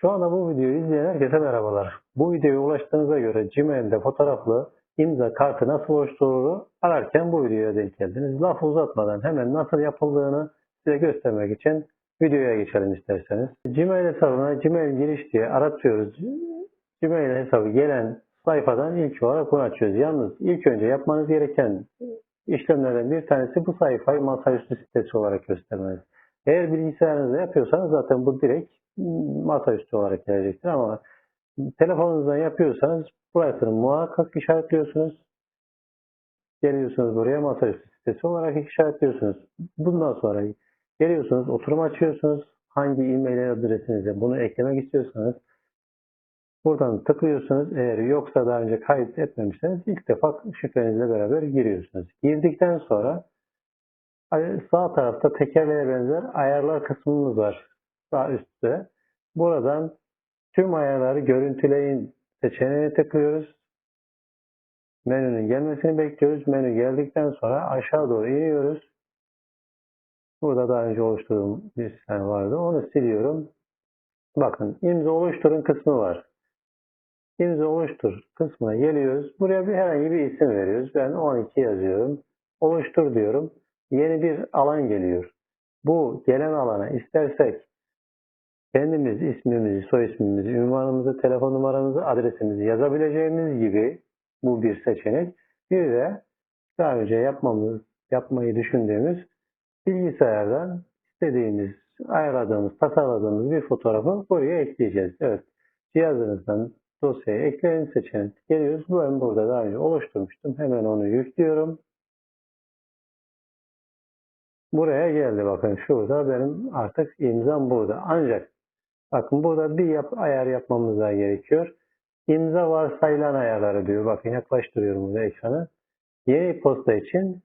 Şu anda bu videoyu izleyen herkese merhabalar. Bu videoya ulaştığınıza göre Gmail'de fotoğraflı imza kartı nasıl oluşturulur ararken bu videoya denk geldiniz. Lafı uzatmadan hemen nasıl yapıldığını size göstermek için videoya geçelim isterseniz. Gmail hesabına Gmail giriş diye aratıyoruz. Gmail hesabı gelen sayfadan ilk olarak bunu açıyoruz. Yalnız ilk önce yapmanız gereken işlemlerden bir tanesi bu sayfayı masaüstü sitesi olarak göstermeniz. Eğer bilgisayarınızda yapıyorsanız zaten bu direkt masaüstü olarak gelecektir ama telefonunuzdan yapıyorsanız burasını muhakkak işaretliyorsunuz. Geliyorsunuz buraya masaüstü sitesi olarak işaretliyorsunuz. Bundan sonra geliyorsunuz oturum açıyorsunuz. Hangi e-mail adresinize bunu eklemek istiyorsanız buradan tıklıyorsunuz. Eğer yoksa daha önce kayıt etmemişseniz ilk defa şifrenizle beraber giriyorsunuz. Girdikten sonra sağ tarafta tekerleğe benzer ayarlar kısmımız var. Sağ üstte. Buradan tüm ayarları görüntüleyin seçeneğine tıklıyoruz. Menünün gelmesini bekliyoruz. Menü geldikten sonra aşağı doğru iniyoruz. Burada daha önce oluşturduğum bir sistem vardı. Onu siliyorum. Bakın imza oluşturun kısmı var. İmza oluştur kısmına geliyoruz. Buraya bir herhangi bir isim veriyoruz. Ben 12 yazıyorum. Oluştur diyorum. Yeni bir alan geliyor. Bu gelen alana istersek kendimiz ismimizi, soy ismimizi, ünvanımızı, telefon numaramızı, adresimizi yazabileceğimiz gibi bu bir seçenek. Bir de daha önce yapmamız, yapmayı düşündüğümüz bilgisayardan istediğimiz, ayarladığımız, tasarladığımız bir fotoğrafı buraya ekleyeceğiz. Evet, cihazınızdan dosyaya ekleyin seçenek geliyoruz. Ben burada daha önce oluşturmuştum. Hemen onu yüklüyorum. Buraya geldi bakın şurada benim artık imzam burada. Ancak bakın burada bir yap, ayar yapmamız daha gerekiyor. İmza varsayılan ayarları diyor. Bakın yaklaştırıyorum burada ekranı. Yeni posta için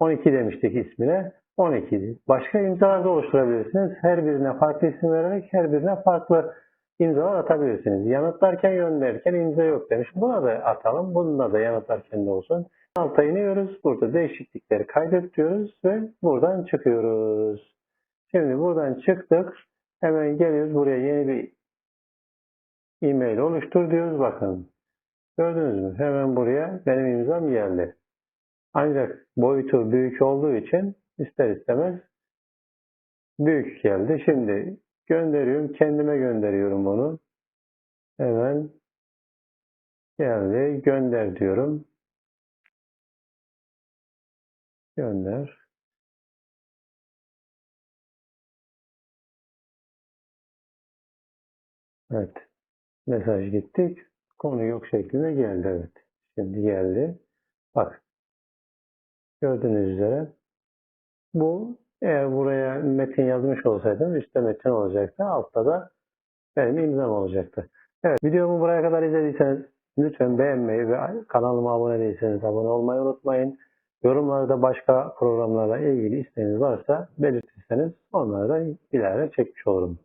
12 demiştik ismine. 12'di. Başka imzalar da oluşturabilirsiniz. Her birine farklı isim vererek her birine farklı imzalar atabilirsiniz. Yanıtlarken gönderirken imza yok demiş. Buna da atalım. Bununla da yanıtlarken de olsun. Alta iniyoruz. Burada değişiklikleri kaydet diyoruz ve buradan çıkıyoruz. Şimdi buradan çıktık. Hemen geliyoruz. Buraya yeni bir e-mail oluştur diyoruz. Bakın. Gördünüz mü? Hemen buraya benim imzam geldi. Ancak boyutu büyük olduğu için ister istemez büyük geldi. Şimdi gönderiyorum. Kendime gönderiyorum bunu. Hemen geldi. Gönder diyorum. Gönder. Evet. Mesaj gittik. Konu yok şeklinde geldi. Evet. Şimdi geldi. Bak. Gördüğünüz üzere. Bu eğer buraya metin yazmış olsaydım üstte metin olacaktı. Altta da benim imzam olacaktı. Evet. Videomu buraya kadar izlediyseniz lütfen beğenmeyi ve kanalıma abone değilseniz abone olmayı unutmayın. Yorumlarda başka programlarla ilgili isteğiniz varsa belirtirseniz onları da ileride çekmiş olurum.